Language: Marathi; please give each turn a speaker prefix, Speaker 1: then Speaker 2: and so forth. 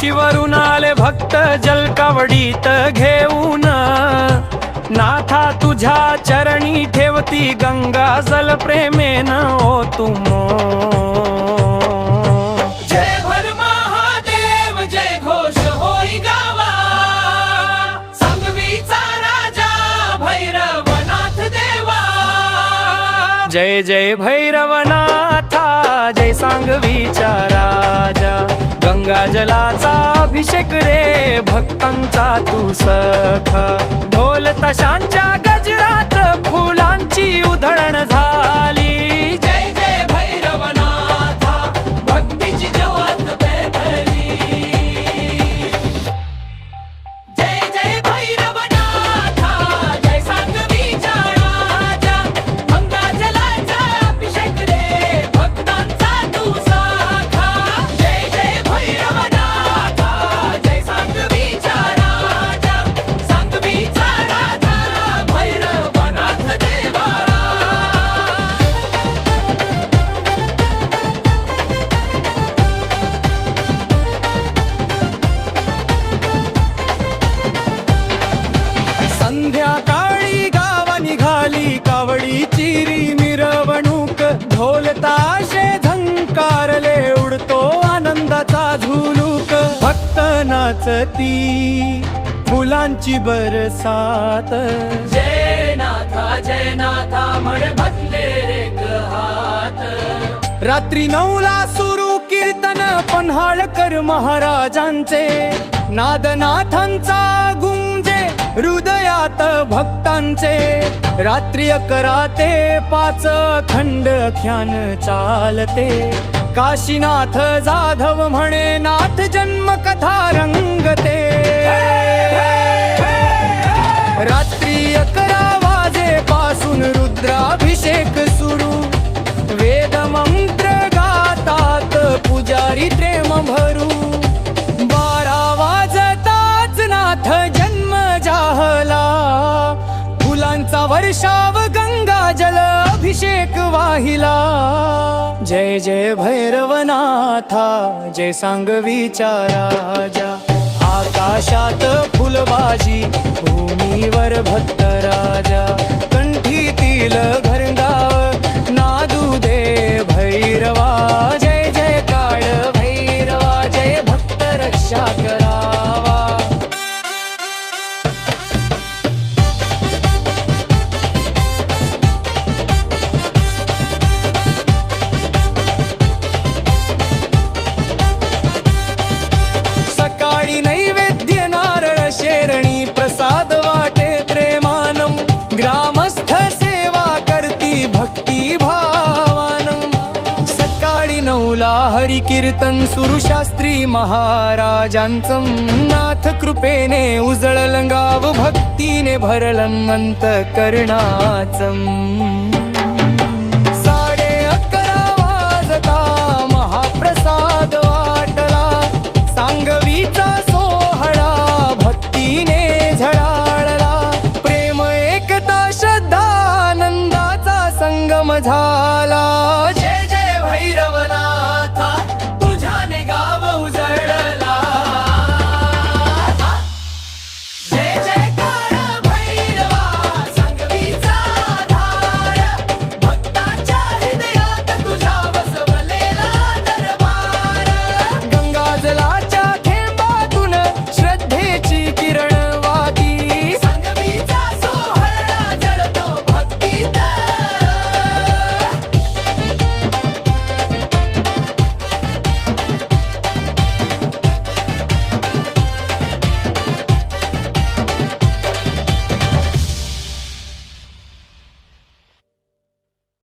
Speaker 1: काशीवरून आले भक्त जलकावडीत घेऊन. नाथा तुझ्या चरणी ठेवती गंगा जल प्रेमेन ओ तुम जय जय भैरवनाथा जय सांगवीचा राजा. गंगा जलाचा अभिषेक रे भक्तांचा तू सखा. ढोल तशांच्या गज संध्याकाळी गावा निघाली कावडी चिरी मिरवणूक. ढोल ताशे झंकारले उडतो आनंदाचा झुलूक. भक्त नाचती फुलांची बरसात जय नाथा जय नाथा म्हण रे हात. रात्री नऊला सुरू कीर्तन पन्हाळकर महाराजांचे. नादनाथांचा गुंजे भक्तांचे रात्री अकरा ते पाच खंड ख्यान चालते. काशीनाथ जाधव म्हणे नाथ जन्म कथा रंगते. रात्री अकरा वाजे पासून रुद्राभिषेक सुरू. वेद मंत्र गातात पुजारी वर्षाव गंगा जल अभिषेक वाहिला. जय जय भैरवनाथा जय सांगवीचा राजा. आकाशात फुलबाजी भूमीवर भक्त राजा. कंठीतील हरी कीर्तन सुरू शास्त्री महाराजांचं नाथ कृपेने उजळलं गाव भक्तीने भरलं अंत करणाचं. साडे अकरा वाजता महाप्रसाद वाटला. सांगवीचा सोहळा भक्तीने झळाळला. प्रेम एकता श्रद्धा आनंदाचा संगम झाला.